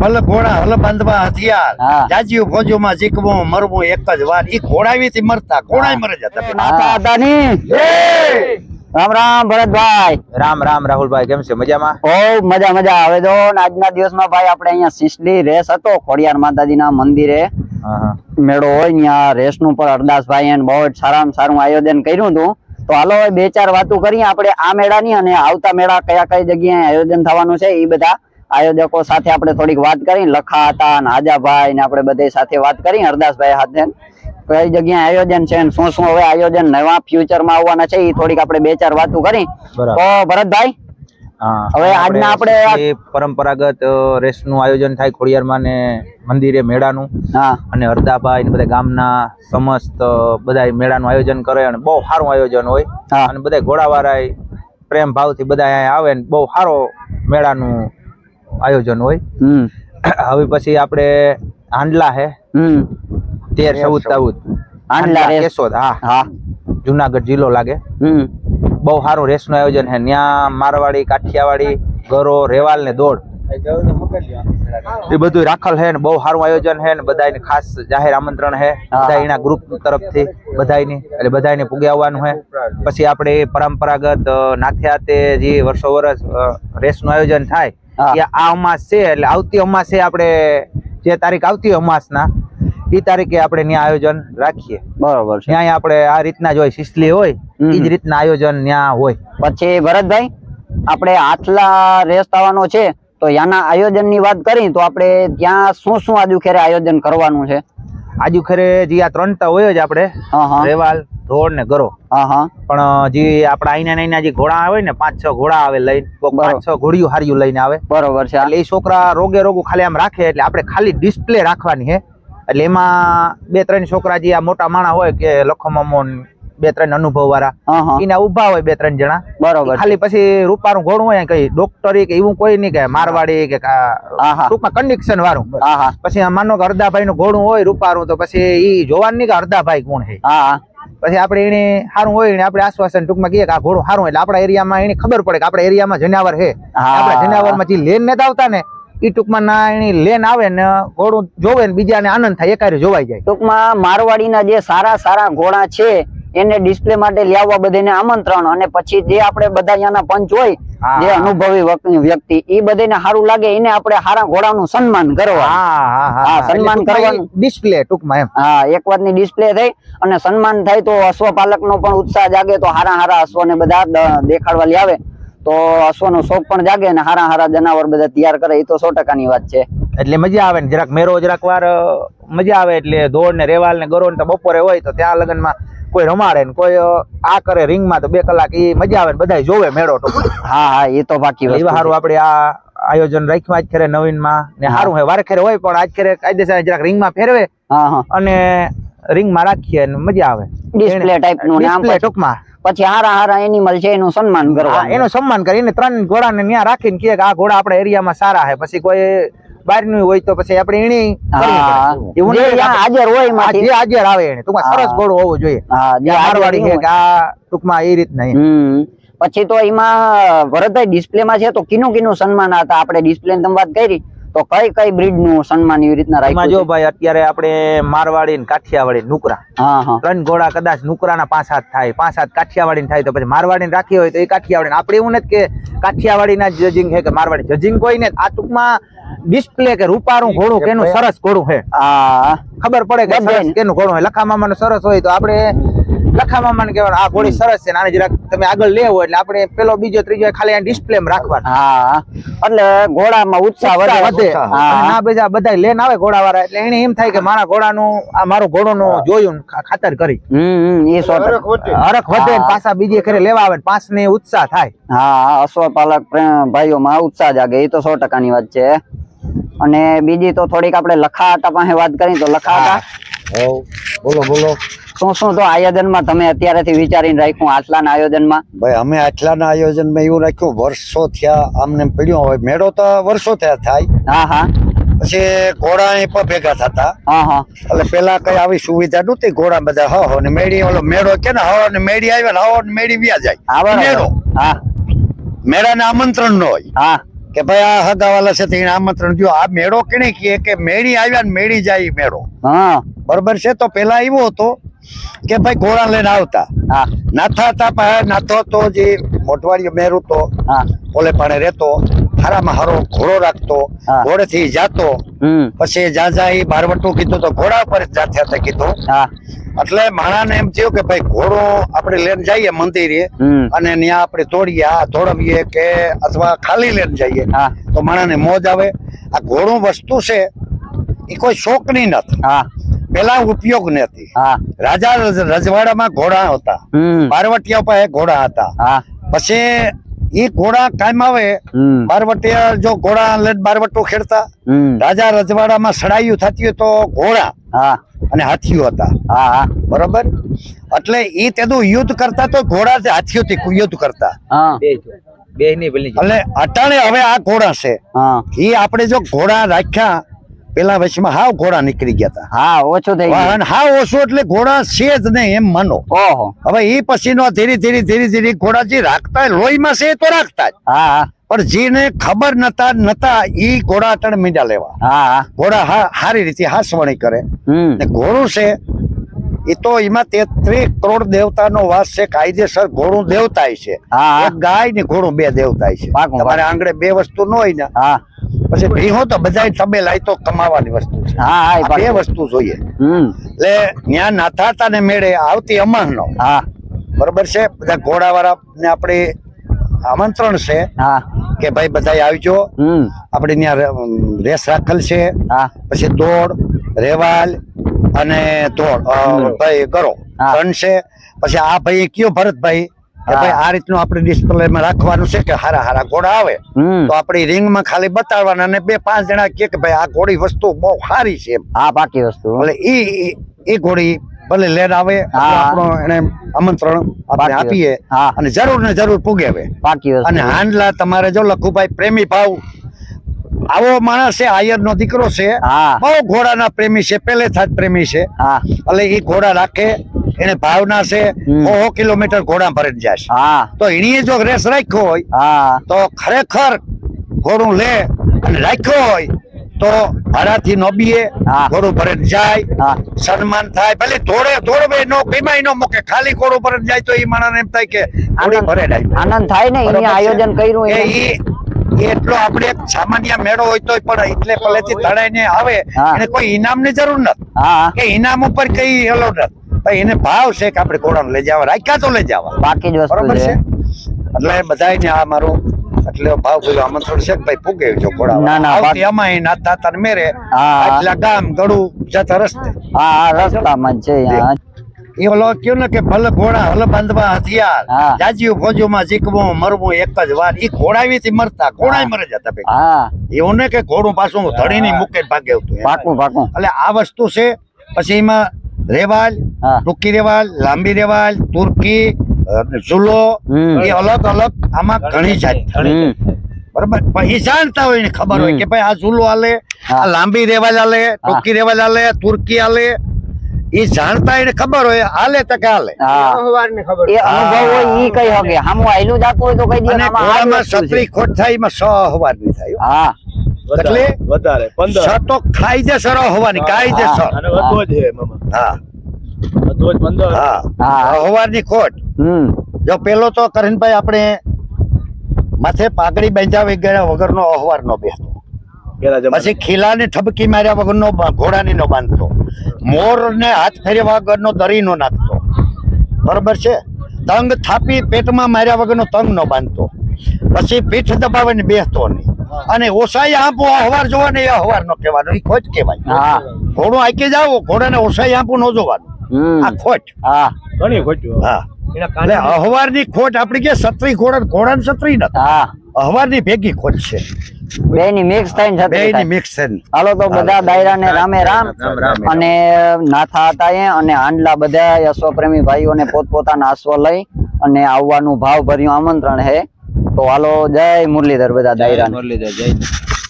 ભલે ઘોડા હલ બાંધવા હથિયાર હા. ફોજો માં જીકવો મરવું એક જ વાર. ઈ ઘોડાવીથી મરતા ઘોડા મરે જતા રામ રામ ભરતભાઈ. રામ રામ રાહુલભાઈ કેમ છે? મજામાં? ઓ મજા મજા. હવે જો આજના દિવસમાં ભાઈ આપણે અહીંયા સિસલી રેસ હતો ખોડિયાર માતાજીના મંદિરે. હા, હા. મેળો હોય ત્યાં રેસનું પર અરદાસભાઈ એને બહુ જ સારામાં સારું આયોજન કર્યું હતું. તો હાલો બે ચાર વાતો કરીએ. આપણે આ મેળાની અને આવતા મેળા કયા કઈ જગ્યાએ આયોજન થવાનું છે એ બધા. આયોજકો સાથે આપણે થોડીક વાત કરી લખા હતા ને આજાભાઈ ને આપણે બધે સાથે વાત કરી હરદાસભાઈ સાથે કઈ જગ્યાએ આયોજન છે શું શું હવે આયોજન નવા ફ્યુચરમાં આવવાના છે એ થોડીક આપણે બે ચાર વાતો કરી. તો ભરતભાઈ હવે આજના આપણે પરંપરાગત રેસનું આયોજન થાય ખોડિયારમાં ને મંદિરે મેળાનું અને હરદાભાઈ ને બધા ગામના સમસ્ત બધા મેળાનું આયોજન કરે અને બહુ સારું આયોજન હોય. અને બધા ઘોડાવાળા પ્રેમ ભાવથી બધા અહીંયા આવે ને બહુ સારો મેળાનું આયોજન હોય. હમ. હવે પછી આપણે હાંડલા હે હમ. તેર ચૌદ ચૌદ. હાંડલા. કેશોદ હા. હા. જુનાગઢ જિલ્લો લાગે. હમ. બહુ સારું રેસનું આયોજન છે ત્યાં મારવાડી કાઠિયાવાડી ગરો રેવાલ ને દોડ. એ બધું રાખલ છે ને બહુ સારું આયોજન છે ને બધાને ખાસ જાહેર આમંત્રણ છે બધા એના ગ્રુપ તરફથી બધાની એટલે બધાને પૂગે આવવાનું છે પછી આપણે પરંપરાગત નાથ્યા નાથિયાતે જે વર્ષો વર્ષ રેસનું આયોજન થાય એ આ અમાસ છે એટલે આવતી અમાસે આપણે જે તારીખ આવતી અમાસના એ તારીખે આપણે ત્યાં આયોજન રાખીએ. બરોબર છે. ત્યાં આપણે આ રીતના જ હોય સિસલી હોય એ જ રીતના આયોજન ત્યાં હોય. પછી ભરતભાઈ આપણે આટલા રેસ થવાનો છે તો યાના આયોજનની વાત કરી તો આપણે ત્યાં શું શું આજુ ખેરે આયોજન કરવાનું છે? આજુ ખેરે જે આ ત્રણ તા હોય જ આપણે રેવાલ ધોળ ને ગરો. હા હા. પણ જે આપડા આઈના નાઈના જે ઘોડા આવે ને પાંચ છ ઘોડા આવે લઈને પાંચ છ ઘોડીયું હાર્યું લઈને આવે. બરોબર છે એટલે એ છોકરા રોગે રોગું ખાલી આમ રાખે એટલે આપણે ખાલી ડિસ્પ્લે રાખવાની હે. એટલે એમાં બે ત્રણ છોકરા જે આ મોટા માણા હોય કે લખો બે ત્રણ અનુભવ વાળા એના ઊભા હોય બે ત્રણ જણા. બરોબર ખાલી પછી રૂપારું ઘોડું હોય કઈ ડોક્ટરી કે એવું કોઈ નહીં કે મારવાડી કે ટૂંકમાં કન્ડિક્શન વાળું. પછી માનો કે અડધાભાઈ નું ઘોડું હોય રૂપારું તો પછી ઈ જોવાનું નહીં કે અડધાભાઈ કોણ છે હા હા. પછી આપણે એને સારું હોય ને આપણે આશ્વાસન ટૂંકમાં કહીએ કે આ ઘોડું સારું એટલે આપણા એરિયામાં એને ખબર પડે કે આપણા એરિયામાં જનાવર છે. આપણા જનાવરમાં જે લેન નથી આવતા ને એ ટૂંકમાં ના એની લેન આવે ને ઘોડું જોવે ને બીજાને આનંદ થાય એકારે જોવાઈ જાય ટૂંકમાં મારવાડીના જે સારા સારા ઘોડા છે એને ડિસ્પ્લે માટે લાવવા બધાને આમંત્રણ અને પછી જે આપણે બધા અહીંયાના પંચ હોય જે અનુભવી વ્યક્તિ એ બધાને સારું લાગે એને આપણે સારા ઘોડાનું સન્માન કરવા હા સન્માન કરવાનું. ડિસ્પ્લે ટૂંકમાં એમ. હા એક વાતની ડિસ્પ્લે થઈ અને સન્માન થાય તો અશ્વપાલક નો પણ ઉત્સાહ જાગે તો હારા હારા અશ્વને બધા દેખાડવા લાવે તો તો અશ્વનો શોખ પણ જાગે અને હારા હારા જનાવર બધા તૈયાર કરે એ તો સો ટકાની વાત છે. એટલે મજા આવે ને જરાક મેરો જરાક વાર મજા આવે એટલે ધોળ ને રેવાલ ને ગરો ને તો બપોરે હોય તો ત્યાં લગ્નમાં કોઈ રમાડે ને કોઈ આ કરે રિંગમાં તો બે કલાક એ મજા આવે ને બધા જોવે મેળો તો. હા હા એ તો બાકી એ સારું આપણે આ આયોજન રાખ્યું આજ ખેરે નવીનમાં ને સારું હોય વારે ખેરે હોય પણ આજ ખેરે કાયદેસર જરાક રિંગમાં ફેરવે અને રિંગમાં રાખીએ ને મજા આવે. ડિસ્પ્લે ટાઈપનું નામ ડિસ્પ્લે ટૂંકમાં. પછી હારા હારા એનિમલ છે એનું સન્માન કરવા એનું સન્માન કરીને ત્રણ ઘોડાને ત્યાં રાખીને કે આ ઘોડા આપણા એરિયામાં સારા છે પછી કોઈ બહારનું હોય તો પછી આપણે એની. એવું નહીં હાજર હોય જે હાજર આવે એને ટૂંકમાં સરસ ઘોડો હોવો જોઈએ. જે છે કે આ ટૂંકમાં એ રીતના. પછી તો એમાં ભરતભાઈ ડિસ્પ્લે માં છે તો કિનું કિનું સન્માન હતા. આપણે ડિસ્પ્લે ની તમે વાત કરી. તો કઈ કઈ બ્રીડનું સન્માન એવી રીતના રાખ્યું જો ભાઈ અત્યારે આપણે મારવાડી ને કાઠિયાવાડી નુકરા. હા હા. ત્રણ ઘોડા કદાચ નુકરાના પાંચ હાથ થાય પાંચ હાથ કાઠિયાવાડી થાય તો પછી મારવાડી રાખી હોય તો એ કાઠિયાવાડી આપણે એવું નથી કે કાઠિયાવાડી ના જજિંગ છે કે મારવાડી. જજિંગ કોઈ ને આ ટૂંકમાં ડિસ્પ્લે કે રૂપારું ઘોડું કેનું સરસ ઘોડું છે. ખબર પડે કે. સરસ કેનું ઘોડું હોય. લખા મામાનું સરસ હોય તો આપણે લખા મામાને કહેવાનું આ ઘોડી સરસ છે આને જરાક તમે આગળ લેવો એટલે આપણે પેલો બીજો ત્રીજો ખાલી ડિસ્પ્લે માં રાખવાનો. હા. એટલે ઘોડામાં ઉત્સાહ વધે. વધે. ના બીજા બધા લેન આવે ઘોડા વાળા એટલે એને એમ થાય કે મારા ઘોડાનું આ મારું ઘોડોનું જોયું ખાતર કરી. હમ એ સો હરખ વધે. પાછા બીજે ઘરે લેવા આવે પાંચ ને ઉત્સાહ થાય. હા અશ્વપાલક ભાઈઓ ભાઈઓમાં ઉત્સાહ જાગે એ તો સો ટકાની વાત છે. અને બીજી તો થોડીક આપણે લખાટા પાસે વાત કરી તો લખાટા? બોલો બોલો. શું શું તો આયોજનમાં તમે અત્યારેથી વિચારીને રાખ્યું આટલાના આયોજનમાં? ભાઈ અમે આટલાના આયોજનમાં એવું રાખ્યું વર્ષો થયા આમને પીડ્યો હોય. મેળો તો વર્ષો થયા થાય. હા હા. પછી ઘોડા એ પણ ભેગા થતા. હા હા. એટલે પેલા કઈ આવી સુવિધા નહોતી ઘોડા બધા હ હો ને મેળી ઓલો મેળો કે ને હવા ને મેળી આવે ને હો ને મેળી વ્યા હા જાય મેળો. હા. મેળાને આમંત્રણ ન હોય. હા. કે ભાઈ આ હગાવાલા છે તેને આમંત્રણ દો આ મેળો કેને કહે કે મેળી આવ્યા ને મેળી જાય મેળો. હા. બરોબર છે? તો પેલા એવો હતો. કે ભાઈ ઘોડા લઈને આવતા. નાથા હતા પાસે નાથો તો જે મોટવાડી મેર હતો પોલે પાણે રહેતો હારામાં હારો ઘોડો રાખતો ઘોડે થી જાતો. પછી જ્યાં ઈ બારવટું કીધું તો ઘોડા ઉપર જ જાતે હતા કીધું. એટલે માણાને એમ થયું કે ભાઈ ઘોડો આપણે લઈને જઈએ મંદિરે અને ત્યાં આપણે તોડીએ આ તોડવીએ કે અથવા ખાલી લઈને જઈએ. હા. તો માણાને મોજ આવે. આ ઘોડું વસ્તુ છે એ કોઈ શોખની નથી. હા. પેલા ઉપયોગ નથી. રાજા રજવાડામાં ઘોડા હતા. હમ. પાસે ઘોડા હતા. પછી એ ઘોડા કાયમ આવે. હમ. બારવટિયા જો ઘોડા લઈને બારવટું ખેડતા. રાજા રજવાડામાં સડાયું થતી હોય તો ઘોડા હા. અને હાથીઓ હતા. હા હા. બરોબર? એટલે એ તેનું યુદ્ધ કરતા તો ઘોડા હાથીઓ હાથીઓથી યુદ્ધ કરતા. એટલે અટાણે હવે આ ઘોડા છે. એ આપણે જો ઘોડા રાખ્યા પેલા વચમાં હાવ ઘોડા નીકળી ગયા હતા હા ઓછો થઈ ગયો. હાવ ઓછો એટલે ઘોડા છે જ નહીં એમ માનો. ઓહો. હવે એ પછીનો ધીરે ધીરે ધીરે ધીરે ઘોડા જે રાખતા લોહીમાં છે તો રાખતા જ. હા પણ જેને ખબર નતા નતા ઈ ઘોડા અટણ મીંડા લેવા. હા ઘોડા હા સારી રીતે હાસવણી કરે. ને ઘોડું છે એ તો એમાં તેત્રીસ કરોડ દેવતાનો વાસ છે કાયદેસર ઘોડું દેવતાય છે. ગાય ને ઘોડું બે દેવતાય છે. તમારે આંગળે બે વસ્તુ ન હોય ને. હા. પછી ભીહો તો બધા તબેલા લાય તો કમાવાની વસ્તુ છે. હા હા બે વસ્તુ જોઈએ. એટલે ત્યાં નાથાતા ને મેળે આવતી અમાહનો. હા. બરોબર છે? બધા ઘોડાવાળા ને આપણે આમંત્રણ છે હા. કે ભાઈ બધા આવજો. આપણે ત્યાં રેસ રાખેલ છે. હા. પછી દોડ રેવાલ અને દોડ ભાઈ કરો. ત્રણ છે. પછી આ ભાઈ કયો ભરતભાઈ? કે ભાઈ આ રીતનું આપણે ડિસ્પ્લેમાં રાખવાનું છે કે હારા હારા ઘોડા આવે તો આપણી રિંગમાં ખાલી બતાવવાના અને બે પાંચ જણા કે ભાઈ આ ઘોડી વસ્તુ બહુ સારી છે આ પાકી વસ્તુ. એટલે ઈ ઈ- ઘોડી ભલે લેન આવે. આપણો એને આમંત્રણ આપણે આપીએ હા. અને જરૂર ને જરૂર પૂગે પાકી અને હાંડલા તમારે જો લખુભાઈ પ્રેમી ભાવ આવો માણસ છે આયર નો દીકરો છે બહુ ઘોડાના પ્રેમી છે પેલે જ પ્રેમી છે. હા. એટલે એ ઘોડા રાખે એને ભાવના છે. સો કિલોમીટર ઘોડા ભરી જાય હા. તો એની જો રેસ રાખ્યો હોય તો ખરેખર ઘોડું લે અને રાખ્યો હોય તો ભાડાથી નો બીએ ઘોડું ભરે જાય. સન્માન થાય. ભલે થોડે થોડે નો કીમાય નો મૂકે. ખાલી ઘોડું ભરે જાય તો એ માણસ એમ થાય કે ઘોડી ભરે જાય આનંદ થાય ને આયોજન કર્યું ઈ એટલો આપણે એક સામાન્ય મેળો હોય તો પણ એટલે પહેલેથી તળાઈને આવે. અને કોઈ ઇનામની જરૂર નથી. કે ઇનામ ઉપર કઈ હેલો નથી. એને ભાવ છે કે આપણે ઘોડાને લઈ જવા રાખ્યા તો લઈ જવા. બાકી જ બરોબર છે. એટલે બધાયને આ મારું એટલે ભાવ પેલું આમંત્રણ છે કે ભાઈ પૂગે જો ઘોડા ના, ના, આવતી અમાય ના તાતા મેરે હા. ગામ ગળું જતા રસ્તે. હા હા રસ્તામાં છે. એ ઓલો કયો ને કે ભલે ઘોડા હલ બાંધવા હથિયાર જાજીઓ ફોજોમાં જીકવું મરવું એક જ વાર. ઈ ઘોડાવીથી મરતા ઘોડા મરે જતા ભાઈ હા. એવું ને કે ઘોડું પાછું ધડીની મૂકે ભાગે આવતું. પાકું પાકું એટલે આ વસ્તુ છે પછી એમાં રેવાલ હા. ટૂંકી રેવાલ લાંબી રેવાલ તુર્કી ઝુલો. એ અલગ અલગ આમાં ઘણી જાત. બરોબર? પણ એ જાણતા હોય ને ખબર હોય. કે ભાઈ આ ઝુલો હાલે આ લાંબી રેવાલ હાલે ટૂંકી રેવાલ હાલે તુર્કી હાલે એ જાણતા એને ખબર હોય હાલે તો કે હાલે એ અનુભવ હોય ઈ કઈ હગે? હામું આયલું જાતું હોય તો કઈ દે જ. છત્રી ખોટ થાય એમાં સો હવારની થાય. હો. હા એટલે વધારે પંદર. સ તો ખાઈ છે સરો હોવાની કાઈ છે અને વધો જ છે મામા. હા. વધો જ પંદર. હા. હા. હવારની ખોટ. હમ. જો પેલો તો કરીનભાઈ આપણે માથે પાઘડી બાંધ્યા વગર વગરનો અહવાર નો બેસતો. પછી ખીલાને ઠબકી માર્યા વગરનો ઘોડાની નો બાંધતો. મોર ને હાથ ફેર્યા વગરનો દરી નો નાખતો. બરોબર છે? તંગ થાપી પેટમાં માર્યા વગરનો તંગ નો બાંધતો. પછી પીઠ દબાવીને બેસતો નહીં. અને ઓસાઈ આંપો અહવાર જોવાનો એ અહવાર નો કહેવાનો એ ખોટ કહેવાય. હા. ઘોડો આંકી જાવ ઘોડાને ઓસાઈ આંપું ન જોવાનું. આ ખોટ. હા. ઘણી ખોટ હા. એટલે અહવારની ખોટ આપડી કે સત્રી ઘોડા ઘોડાની સત્રી ન હા. અહવારની ભેગી ખોટ છે. બે ની મિક્સ થઈને બે ની થાય. મિક્સ થઈને. હાલો તો બધા દાયરા ને રામે રામ. અને નાથા હતા એ અને આંડલા બધા અશ્વપ્રેમી ભાઈઓને પોતપોતાના આશ્વ લઈ અને આવવાનું ભાવ ભર્યું આમંત્રણ હે. તો હાલો જય મુરલીધર બધા દાયરા મુરલીધર જય